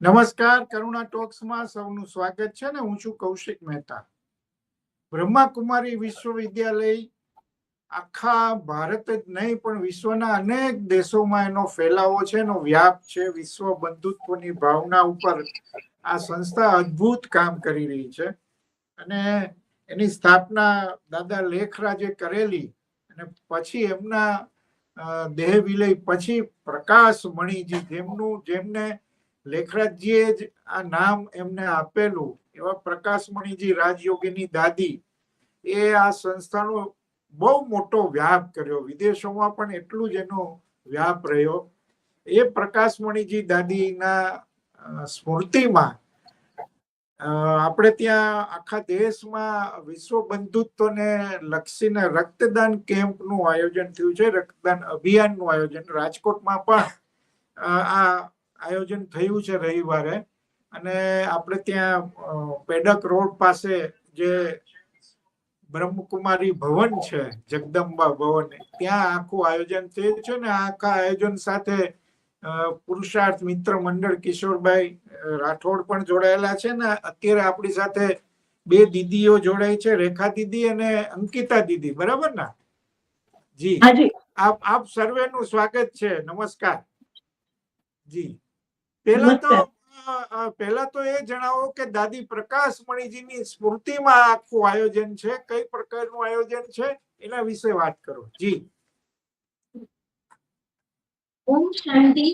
નમસ્કાર, કરુણા ટોક્સમાં સૌનું સ્વાગત છે ને હું છું કૌશિક મહેતા. બ્રહ્માકુમારી વિશ્વવિદ્યાલય આખા ભારત જ નહીં, પણ વિશ્વના અનેક દેશોમાં એનો ફેલાવો છે, એનો વ્યાપ છે, વિશ્વ બંધુત્વની ભાવના ઉપર આ સંસ્થા અદ્ભુત કામ કરી રહી છે. અને એની સ્થાપના દાદા લેખરાજે કરેલી અને પછી એમના દેહ વિલય પછી પ્રકાશ મણીજી જેમનું, જેમને લેખરાજજીએ જ આ નામ એમને આપેલું, એવા પ્રકાશમણીજી રાજયોગીની દાદી, એ આ સંસ્થાનો બહુ મોટો વ્યાપ કર્યો. વિદેશોમાં પણ એટલું જ એનો વ્યાપ રહ્યો. એ પ્રકાશમણીજી દાદીના સ્મૃતિમાં આપણે ત્યાં આખા દેશમાં વિશ્વ બંધુત્વને લક્ષીને રક્તદાન કેમ્પનું આયોજન થયું છે, રક્તદાન અભિયાનનું આયોજન. રાજકોટમાં પણ આ આયોજન થયું છે રવિવારે. અને આપણે ત્યાં પેડક રોડ પાસે જે બ્રહ્મકુમારી ભવન છે જગદંબા ભવન ત્યાં આખું આયોજન થયું છે ને આખા આયોજન સાથે પુરુષાર્થ મિત્ર મંડળ કિશોરભાઈ રાઠોડ પણ જોડાયેલા છે ને અત્યારે આપણી સાથે બે દીદીઓ જોડાઈ છે રેખા દીદી અને અંકિતા દીદી. બરાબર ને? જી. આપ આપ સર્વેનું સ્વાગત છે. નમસ્કાર. જી. પહેલા તો પહેલા તો એ જણાવો કે દાદી પ્રકાશ મણીજીની સ્મૃતિમાં આખું આયોજન છે? કઈ પ્રકારનું આયોજન છે? એના વિશે વાત કરો. જી. ઓમ શાંતિ.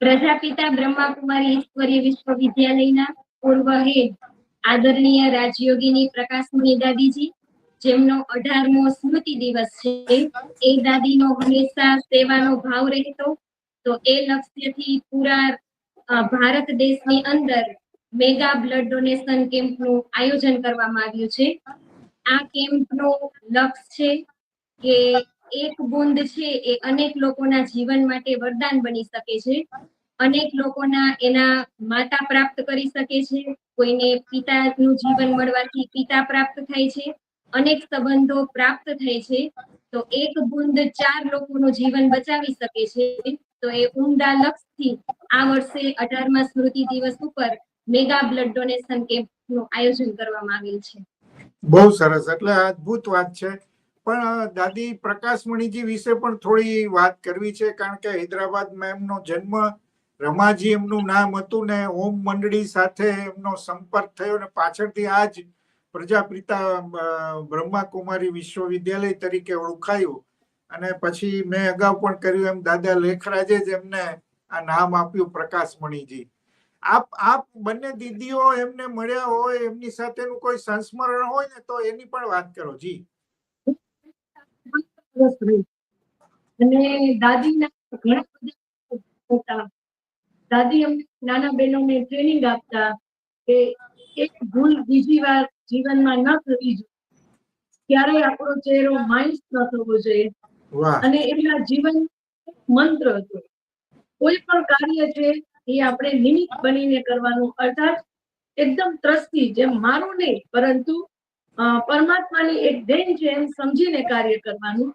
પ્રજાપિતા બ્રહ્માકુમારી ઈશ્વરીય વિશ્વવિદ્યાલયના પૂર્વ હેડ આદરણીય રાજયોગીની પ્રકાશમણી દાદીજી જેમનો અઢારમો સ્મૃતિ દિવસ છે. એ દાદીનો હંમેશા સેવાનો ભાવ રહેતો તો એ લક્ષ્યથી પૂરા ભારત દેશની અંદર મેગા બ્લડ ડોનેશન કેમ્પનું આયોજન કરવામાં આવ્યું છે. આ કેમ્પનો લક્ષ્ય છે કે એક બુંદ છે એ અનેક લોકોના જીવન માટે વરદાન બની શકે છે. અનેક લોકોના એના માતા પ્રાપ્ત કરી શકે છે. કોઈને પિતાનું જીવન મળવાથી પિતા પ્રાપ્ત થાય છે. અનેક સંબંધો પ્રાપ્ત થાય છે. તો એક બુંદ ચાર લોકોનું જીવન બચાવી શકે છે. તો એ ઉમદા લક્ષથી આ વર્ષે અઢારમા સ્મૃતિ દિવસ ઉપર મેગા બ્લડ ડોનેશન કેમ્પનું આયોજન કરવામાં આવેલ છે. બહુ સરસ. એટલે અદ્ભુત વાત છે. પણ દાદી પ્રકાશમણીજી વિશે પણ થોડી વાત કરવી છે, કારણ કે હૈદરાબાદ એમનો જન્મ રમાજી એમનું નામ હતું ને ઓમ મંડળી સાથે એમનો સંપર્ક થયો ને પાછળથી આ જ પ્રજાપિતા બ્રહ્માકુમારી વિશ્વવિદ્યાલય તરીકે ઓળખાયું. અને પછી મેં અગાઉ પણ કર્યું એમ, દાદા લેખરાજે જ એમને આ નામ આપ્યું પ્રકાશ મણીજી. આપ આપ બંને દીદીઓ એમને મળ્યા હોય, એમની સાથેનું કોઈ સંસ્મરણ હોય ને તો એની પણ વાત કરો, જી. અને દાદીના ઘણા બધા દાદી અમને નાના બહેનોને ટ્રેનિંગ આપતા કે એક ભૂલ બીજી વાર જીવનમાં ન થવી જોઈએ. ક્યારેય આપણો ચહેરો માઇન્સ ન થવો જોઈએ. અને એમના જીવન મંત્ર હતો. કોઈ પણ કાર્ય છે, એ આપણે નિમિત્ત બનીને કરવાનું અર્થાત એકદમ ત્રસ્તી, જેમ મારું નહીં, પરંતુ પરમાત્માની એક દેન છે, એમ સમજીને કાર્ય કરવાનું.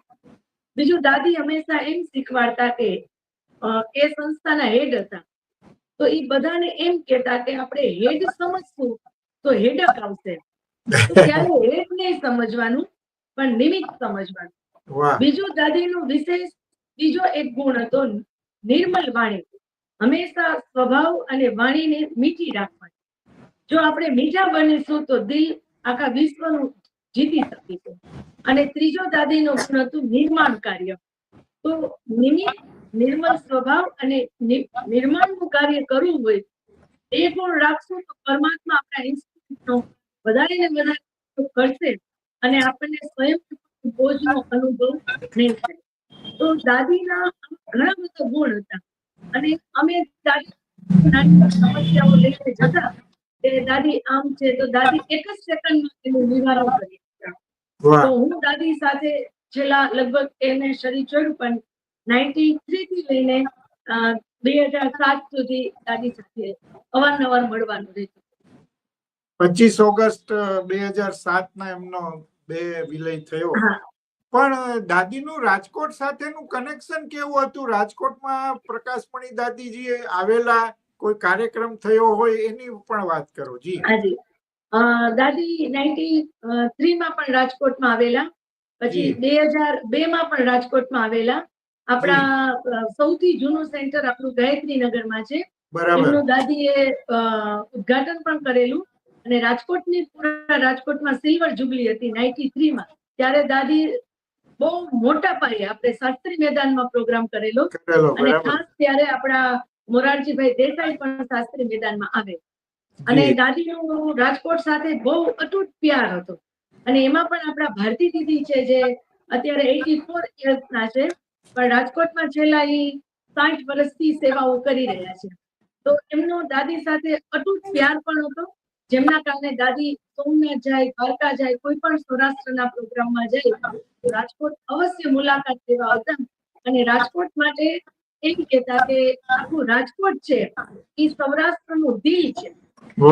બીજું, દાદી હંમેશા એમ શીખવાડતા કે એ સંસ્થાના હેડ હતા. તો એ બધાને એમ કેતા કે આપણે હેડ સમજશું, તો હેડક આવશે. ત્યારે હેડ નહીં સમજવાનું, પણ નિમિત્ત સમજવાનું. બીજું દાદીનો વિશેષ, બીજો એક ગુણ હતો નિર્મલ વાણી. હંમેશા સ્વભાવ અને વાણીને મીઠી રાખવાની. જો આપણે મીઠા બનીશું તો દિલ આખા વિશ્વનું જીતી શકીશું અને ત્રીજો દાદીનો ગુણ હતું નિર્માણ કાર્ય. તો નિમિત નિર્મલ સ્વભાવ અને નિર્માણનું કાર્ય કરવું હોય, એ ગુણ રાખશું તો પરમાત્મા આપણા ઇન્સ્ટિટ્યૂટનો વધારે ને વધારે કરશે અને આપણને સ્વયં બોજનો અનુભવ નહીં થાય તો દાદીના ઘણા બધા ગુણ હતા. અને અમે દાદી નાની સમસ્યાઓ લઈને જતા કે દાદી આમ છે તો દાદી એક જ સેકન્ડમાં એનું નિવારણ કરી તો હું દાદી સાથે છેલ્લા લગભગ એને શરીર છોડ્યું પણ નાઇન્ટી થ્રી થી લઈને બે હજાર સાત સુધી દાદી સાથે અવારનવાર મળવાનું રહેતું. પચીસ ઓગસ્ટ બે હજાર સાત ના એમનો બે વિલય થયો. પણ દાદીનું રાજકોટ સાથેનું કનેક્શન કેવું હતું? રાજકોટમાં પ્રકાશમણી દાદીજી આવેલા કોઈ કાર્યક્રમ થયો હોય એની પણ વાત કરો જી. હાજી. દાદી નાઇન્ટી થ્રીમાં પણ રાજકોટમાં આવેલા. પછી બે હજાર બે માં પણ રાજકોટમાં આવેલા. આપણા સૌથી જૂનું સેન્ટર આપણું ગાયત્રી નગરમાં છે. બરાબર. એમનું દાદીએ ઉદ્ઘાટન પણ કરેલું. અને રાજકોટની પૂરા રાજકોટમાં સિલ્વર જુબલી હતી નાઇન્ટી થ્રીમાં. ત્યારે દાદી બહુ મોટા પાયે આપણે શાસ્ત્રી મેદાનમાં પ્રોગ્રામ કરેલો. અને ખાસ ત્યારે આપણા મોરારજીભાઈ દેસાઈ પણ શાસ્ત્રી મેદાનમાં આવે. અને દાદીનો રાજકોટ સાથે બહુ અતૂટ પ્યાર હતો. અને એમાં પણ આપણા ભારતી દીદી છે જે અત્યારે એટી ફોર ના છે. પણ રાજકોટમાં છેલ્લા એ સાઠ વર્ષથી સેવાઓ કરી રહ્યા છે. તો એમનો દાદી સાથે અતૂટ પ્યાર પણ હતો. જેમના કારણે દાદી સોમનાથ જાય દ્વારકા જાય કોઈ પણ સૌરાષ્ટ્રના પ્રોગ્રામમાં જાય રાજકોટ અવશ્ય મુલાકાત લેવા હતા અને રાજકોટ માટે એમ કેતા કે આખું રાજકોટ છે એ સૌરાષ્ટ્રનું દિલ છે.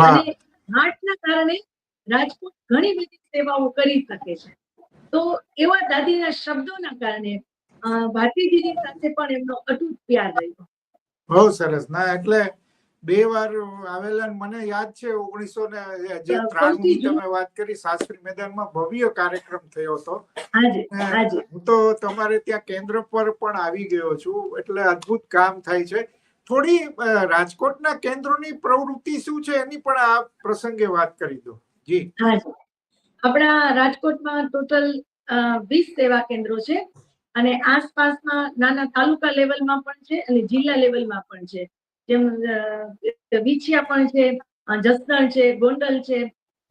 અને હાર્ટના કારણે રાજકોટ ઘણી બધી સેવાઓ કરી શકે છે. તો એવા દાદીના શબ્દોના કારણે ભારતીજીની સાથે પણ એમનો અતૂટ પ્યાર રહ્યો. બહુ સરસ. ના એટલે બે વાર આવેલા મને યાદ છે ઓગણીસો ને જે ત્રાણું તમે વાત કરી શાસ્ત્રી મેદાનમાં ભવ્ય કાર્યક્રમ થયો હતો. હું તો તમારે ત્યાં કેન્દ્ર પર પણ આવી ગયો છું એટલે અદ્ભુત કામ થાય છે. થોડી રાજકોટના કેન્દ્રોની પ્રવૃત્તિ શું છે એની પણ આ પ્રસંગે વાત કરી દો. જી. આપણા રાજકોટમાં ટોટલ વીસ સેવા કેન્દ્રો છે અને આસપાસમાં નાના તાલુકા લેવલમાં પણ છે અને જિલ્લા લેવલમાં પણ છે. જેમ વિછિયા પણ છે જસદણ છે ગોંડલ છે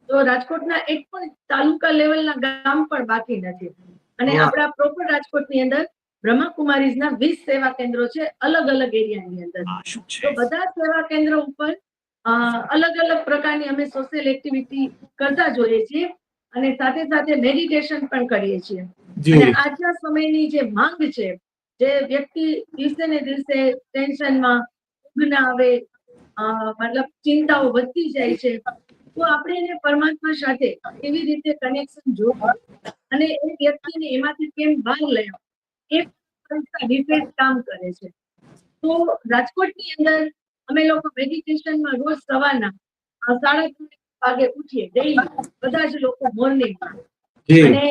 તો રાજકોટના એક પણ તાલુકા લેવલના ગામ પણ બાકી નથી. અને આપણા પ્રોપર રાજકોટની અંદર બ્રહ્માકુમારીઝના વીસ સેવા કેન્દ્રો છે અલગ અલગ એરિયાની અંદર. તો બધા સેવા કેન્દ્રો ઉપર અલગ અલગ પ્રકારની અમે સોશિયલ એક્ટિવિટી કરતા જોઈએ છીએ અને સાથે સાથે મેડિટેશન પણ કરીએ છીએ. અને આજના સમયની જે માંગ છે જે વ્યક્તિ દિવસે ને દિવસે ટેન્શનમાં ઊંઘ ના આવે મતલબ ચિંતાઓ વધતી જાય છે. તો આપણે એને પરમાત્મા સાથે કેવી રીતે કનેક્શન જોવું અને એ વ્યક્તિને એમાંથી કેમ બહાર લેવો એ સંસ્થા કામ કરે છે. તો રાજકોટની અંદર અમે લોકો મેડિટેશનમાં રોજ સવારના સાડા ત્રણ વાગે ઉઠીએ ડેઈલી બધા જ લોકો મોર્નિંગમાં અને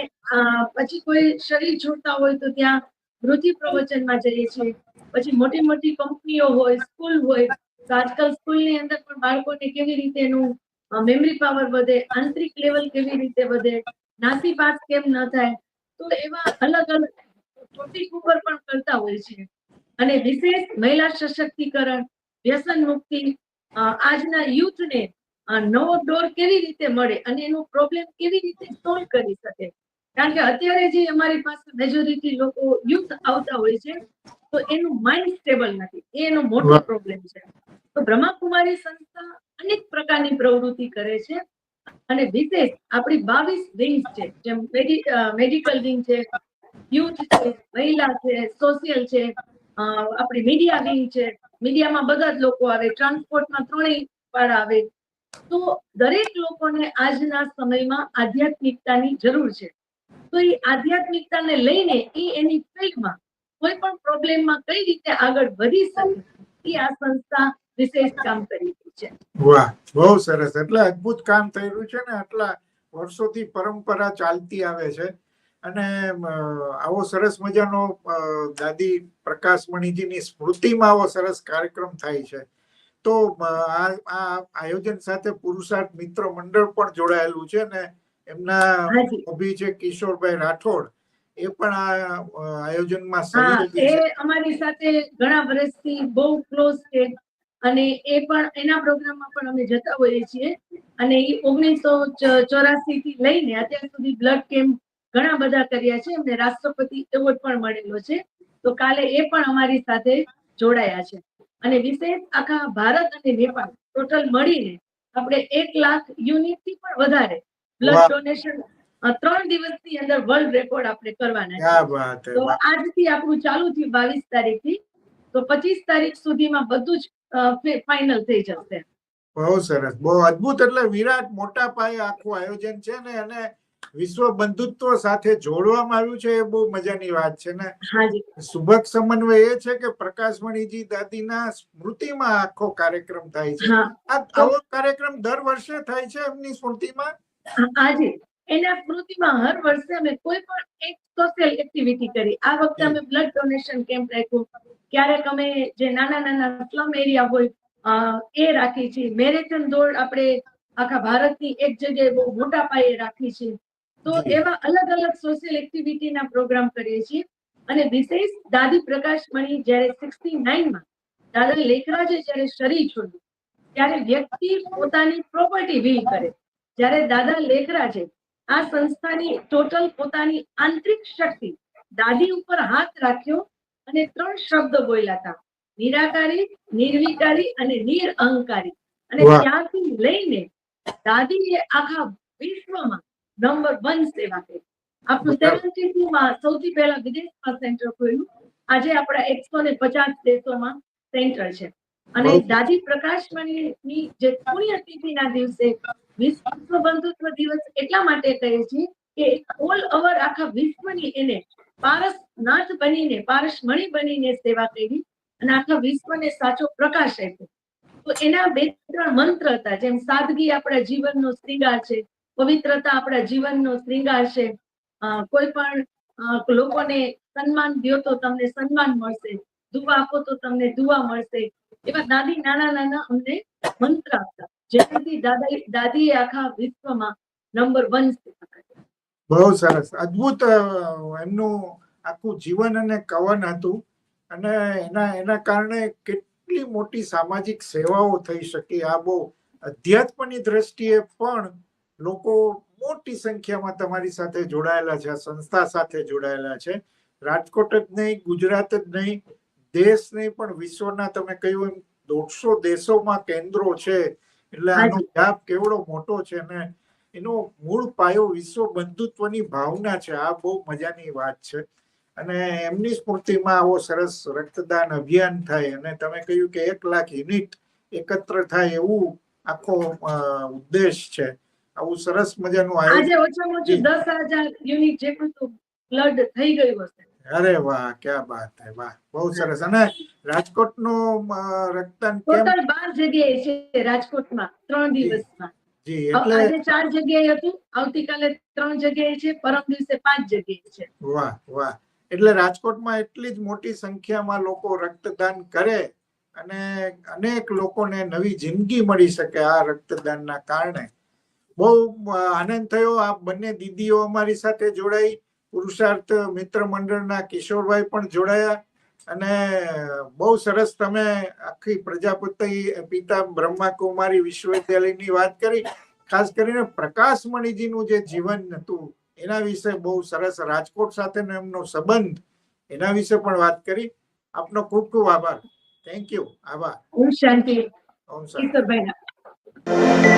પછી કોઈ શરીર છોડતા હોય તો ત્યાં વૃદ્ધિ પ્રવચનમાં જઈએ છીએ. પછી મોટી મોટી કંપનીઓ હોય, સ્કૂલ હોય, તો આજકાલ સ્કૂલની અંદર પણ બાળકોને કેવી રીતે એનું મેમરી પાવર વધે, આંતરિક લેવલ કેવી રીતે વધે, નાસી પાસ કેમ ન થાય, તો એવા અલગ અલગ ટોપિક ઉપર પણ કરતા હોય છે. અને વિશેષ મહિલા સશક્તિકરણ, વ્યસન મુક્તિ આજના યુથને નવો ડોર કેવી રીતે મળે અને એનો પ્રોબ્લેમ કેવી રીતે સોલ્વ કરી શકે. કારણ કે અત્યારે જે અમારી પાસે મેજોરિટી લોકો યુથ આવતા હોય છે તો એનું માઇન્ડ સ્ટેબલ નથી. એ એનો મોટો પ્રોબ્લેમ છે. તો બ્રહ્માકુમારી સંસ્થા અનેક પ્રકારની પ્રવૃત્તિ કરે છે અને વિશેષ આપણી બાવીસ વિંગ્સ છે જેમ મેડિકલ વિંગ છે યુથ છે મહિલા છે સોશિયલ છે આપણી મીડિયા વિંગ છે. મીડિયામાં બધા જ લોકો આવે ટ્રાન્સપોર્ટમાં ત્રણેય વાર આવે. તો દરેક લોકોને આજના સમયમાં આધ્યાત્મિકતાની જરૂર છે. તો એ આધ્યાત્મિકતાને લઈને એ એની ફિલ્ડમાં કોઈ પણ પ્રોબ્લેમમાં કઈ રીતે આગળ વધી શકે એ આ સંસ્થા વિશેષ કામ કરી રહી છે. વાહ, બહુ સરસ. એટલે અદ્ભુત કામ થઈ રહ્યું છે ને, આટલા વર્ષોથી પરંપરા ચાલતી આવે છે. અને આવો સરસ મજાનો દાદી પ્રકાશમણીજીની સ્મૃતિમાં આવો સરસ કાર્યક્રમ થાય છે. તો આ આયોજન સાથે પુરુષાર્થ મિત્ર મંડળ પણ જોડાયેલું છે ને એમના હોબી છે કિશોરભાઈ રાઠોડ એ પણ આ આયોજનમાં એ અમારી સાથે ઘણા વર્ષથી બહુ ક્લોઝ છે અને એ પણ એના પ્રોગ્રામમાં પણ અમે જતા હોઈએ છીએ. અને એ ઓગણીસો ચોરાસી થી લઈને અત્યાર સુધી બ્લડ કેમ્પ ઘણા બધા કર્યા છે. એમને રાષ્ટ્રપતિ એવોર્ડ પણ મળેલો છે. તો કાલે એ પણ અમારી સાથે જોડાયા છે. અને વિશેષ આખા ભારત અને નેપાળ ટોટલ મળીને આપણે એક લાખ યુનિટથી પણ વધારે બ્લડ ડોનેશન ત્રણ દિવસની અંદર વર્લ્ડ રેકોર્ડ આપણે કરવાના છે. તો આજથી આપણું ચાલુ થયું બાવીસ તારીખથી તો પચીસ તારીખ સુધીમાં બધું જ ફાઇનલ થઈ જશે. બહુ સરસ. બહુ અદભુત એટલે વિરાટ મોટા પાયે આખું આયોજન છે ને અને વિશ્વ બંધુત્વ સાથે જોડવામાં આવ્યું છે એ બહુ મજાની વાત છે ને. સુભક સુભગ સમન્વય એ છે કે પ્રકાશમણીજી દાદીના સ્મૃતિમાં આખો કાર્યક્રમ થાય છે. આ આવો કાર્યક્રમ દર વર્ષે થાય છે એમની સ્મૃતિમાં? આજે. એના સ્મૃતિમાં હર વર્ષે અમે કોઈ પણ એક સોશિયલ એક્ટિવિટી કરી. આ વખતે અમે બ્લડ ડોનેશન કેમ્પ રાખ્યું. ક્યારેક અમે જે નાના નાના સ્લમ એરિયા હોય એ રાખી છે મેરેથોન દોડ આપણે આખા ભારતની એક જગ્યાએ બહુ મોટા પાયે રાખી છે તો. એવા અલગ અલગ સોશિયલ એક્ટિવિટીના પ્રોગ્રામ કરીએ છીએ. અને વિશેષ દાદી પ્રકાશમણી જ્યારે સિક્સટી નાઇનમાં દાદા લેખરાજે જ્યારે શરીર છોડ્યું ત્યારે વ્યક્તિ પોતાની પ્રોપર્ટી વીલ કરે. જ્યારે દાદા લેખરાજે આ સંસ્થાની ટોટલ પોતાની આંતરિક શક્તિ દાદી ઉપર હાથ રાખ્યો અને ત્રણ શબ્દ બોલ્યા હતા. નિરાકારી નિર્વિકારી અને નિરઅહંકારી. અને ત્યાંથી લઈને દાદીએ આખા વિશ્વમાં નંબર વન સેવા કરી. આપણું સેવન્ટી ટુ માં સૌથી પહેલા વિદેશમાં સેન્ટર ખોલ્યું. આજે આપણા એકસો ને પચાસ દેશોમાં સેન્ટર છે. અને. દાદી પ્રકાશમણીની જે પુણ્યતિથિના દિવસે વિશ્વ બંધુત્વ દિવસ એટલા માટે કહે છે કે ઓલ ઓવર આખા વિશ્વની એને પારસ નાથ બનીને, પારસમણી બનીને સેવા કરી અને આખા વિશ્વને સાચો પ્રકાશ આપ્યો. તો એના બે ત્રણ મંત્ર હતા, જેમ સાદગી આપણા જીવનનો શ્રીંગાર છે, પવિત્રતા આપણા જીવનનો શ્રીંગાર છે કોઈ પણ લોકોને સન્માન દ્યો તો તમને સન્માન મળશે દુવા આપો તો તમને દુવા મળશે, એવા નાની નાના નાના અમને મંત્ર આપતા જેનાથી દાદા દાદીએ આખા વિશ્વમાં નંબર વન બહુ સરસ. અદ્ભુત એમનું આખું જીવન અને કવન હતું. અને એના એના કારણે કેટલી મોટી સામાજિક સેવાઓ થઈ શકી. આ બહુ અધ્યાત્મની દ્રષ્ટિએ પણ લોકો મોટી સંખ્યામાં તમારી સાથે જોડાયેલા છે સંસ્થા સાથે જોડાયેલા છે. રાજકોટ જ નહીં, ગુજરાત જ નહીં દેશ નહીં પણ વિશ્વના તમે કહ્યું એમ દોઢસો દેશોમાં કેન્દ્રો છે. એટલે આનો વ્યાપ કેવડો મોટો છે ને એનો મૂળ પાયો વિશ્વ બંધુત્વની ભાવના છે. આ બહુ મજાની વાત છે. અને એમની સ્મૃતિમાં આવો સરસ રક્તદાન અભિયાન થાય અને તમે કહ્યું કે એક લાખ યુનિટ એકત્ર થાય એવું આખો ઉદ્દેશ છે. આવું સરસ મજાનું આજે ઓછામાં ઓછું દસ હજાર યુનિટ જેટલું બ્લડ થઈ ગયું હશે. અરે વાહ ક્યાં વાત હે વાહ. બહુ સરસ. અને રાજકોટનો અ, રક્તદાન કેમ્પ બાર જગ્યાએ છે રાજકોટમાં ત્રણ દિવસમાં. જી એટલે આજે ચાર જગ્યાએ હતું આવતીકાલે ત્રણ જગ્યાએ છે પરમ દિવસે પાંચ જગ્યાએ છે. વાહ વાહ. એટલે રાજકોટમાં એટલી જ મોટી સંખ્યામાં લોકો રક્તદાન કરે અને અનેક લોકોને નવી જિંદગી મળી શકે આ રક્તદાનના કારણે. બહુ આનંદ થયો. આ બંને દીદીઓ અમારી સાથે જોડાઈ. પુરુષાર્થ મિત્ર મંડળના કિશોરભાઈ પણ જોડાયા. અને બહુ સરસ તમે આખી પ્રજાપતિ પિતા બ્રહ્માકુમારી વિશ્વવિદ્યાલયની વાત કરી. ખાસ કરીને પ્રકાશમણીજીનું જે જીવન હતું એના વિશે બહુ સરસ રાજકોટ સાથેનો એમનો સંબંધ એના વિશે પણ વાત કરી. આપનો ખૂબ ખૂબ આભાર. થેન્ક યુ આભાર. ઓમ શાંતિ. ઓમ શાંતિ.